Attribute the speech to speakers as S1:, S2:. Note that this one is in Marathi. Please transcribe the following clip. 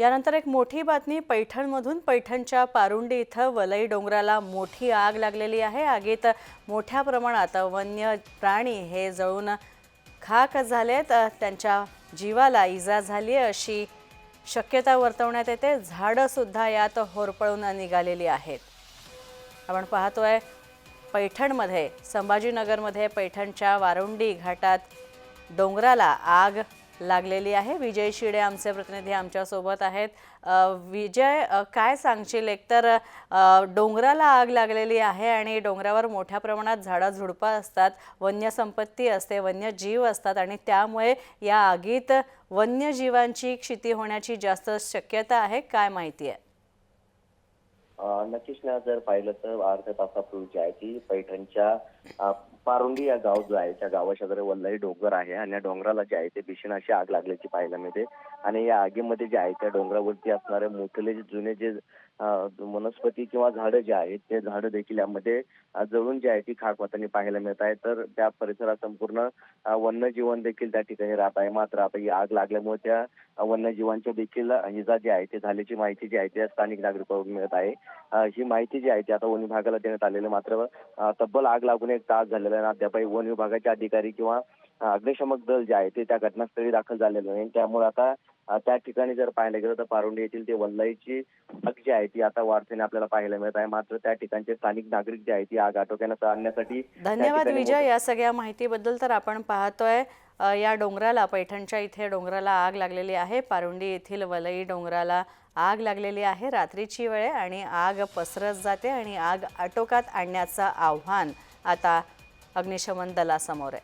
S1: यानंतर एक मोठी बातमी पैठणमधून पैठणच्या पारुंडी इथं वलई डोंगराला मोठी आग लागलेली आहे. आगीत मोठ्या प्रमाणात वन्य प्राणी हे जळून खाक झालेत. त्यांच्या जीवाला इजा झाली आहे अशी शक्यता वर्तवण्यात येते. झाडंसुद्धा यात होरपळून निघालेली आहेत. आपण पाहतोय पैठणमध्ये संभाजीनगरमध्ये पैठणच्या वारुंडी घाटात डोंगराला आग लागलेली आहे. विजय शिडे आमचे प्रतिनिधी आमच्यासोबत आहेत. विजय काय सांगशील? एकतर डोंगराला आग लागलेली आहे आणि डोंगरावर मोठ्या प्रमाणात झाडं झुडपं असतात वन्य संपत्ती असते वन्यजीव असतात आणि त्यामुळे या आगीत वन्यजीवांची क्षिती होण्याची जास्त शक्यता आहे. काय माहिती आहे?
S2: नक्कीच ना. जर पाहिलं तर अर्ध्या तासापूर्वी जी आहे ती. पैठणच्या पारुंडी या गाव जो आहे त्या गावाशेजारी वल्लाई डोंगर आहे आणि या डोंगराला जे आहे ते भीषण अशी आग लागल्याची पाहायला मिळते. आणि या आगीमध्ये जे आहे त्या डोंगरावरती असणारे मोठले जे जुने जे वनस्पती किंवा झाडं जे आहेत ते झाडं देखील यामध्ये जळून जे आहे ती खाक होताना पाहायला मिळत आहे. तर त्या परिसरात संपूर्ण वन्यजीवन देखील त्या ठिकाणी राहत आहे. मात्र आता ही आग लागल्यामुळे त्या वन्यजीवांच्या देखील इजा जी आहे ती झाल्याची माहिती जी आहे ती स्थानिक नागरिकांकडून मिळत आहे. ही माहिती जी आहे ती आता वन विभागाला देण्यात आलेली मात्र तब्बल आग लागून एक तास झालेला अद्यापही वन विभागाचे अधिकारी किंवा अग्निशमक दल जे आहे ते त्या घटनास्थळी दाखल झालेलं नाही त्यामुळे आता त्या ठिकाणी जर पाहायला गेलं तर पारुंडी येथील ते वल्लाईची आग जी आहे ती आता वाढताना आपल्याला पाहायला मिळत आहे. मात्र त्या ठिकाणचे स्थानिक नागरिक जे आहे ती आग आटोक्यात आणण्यासाठी
S1: धन्यवाद विजय. या सगळ्या माहितीबद्दल तर आपण पाहतोय. या डोंगराला पैठणच्या इथे डोंगराला आग लागलेली आहे. पारुंडी येथील वलई डोंगराला आग लागलेली आहे. रात्रीची वेळ आणि आग पसरत जाते आणि आग आटोक्यात आणण्याचं आव्हान आता ಅಗ್ನಿಶಮನ್ ದಲಾಸಂ ಅವರೇ.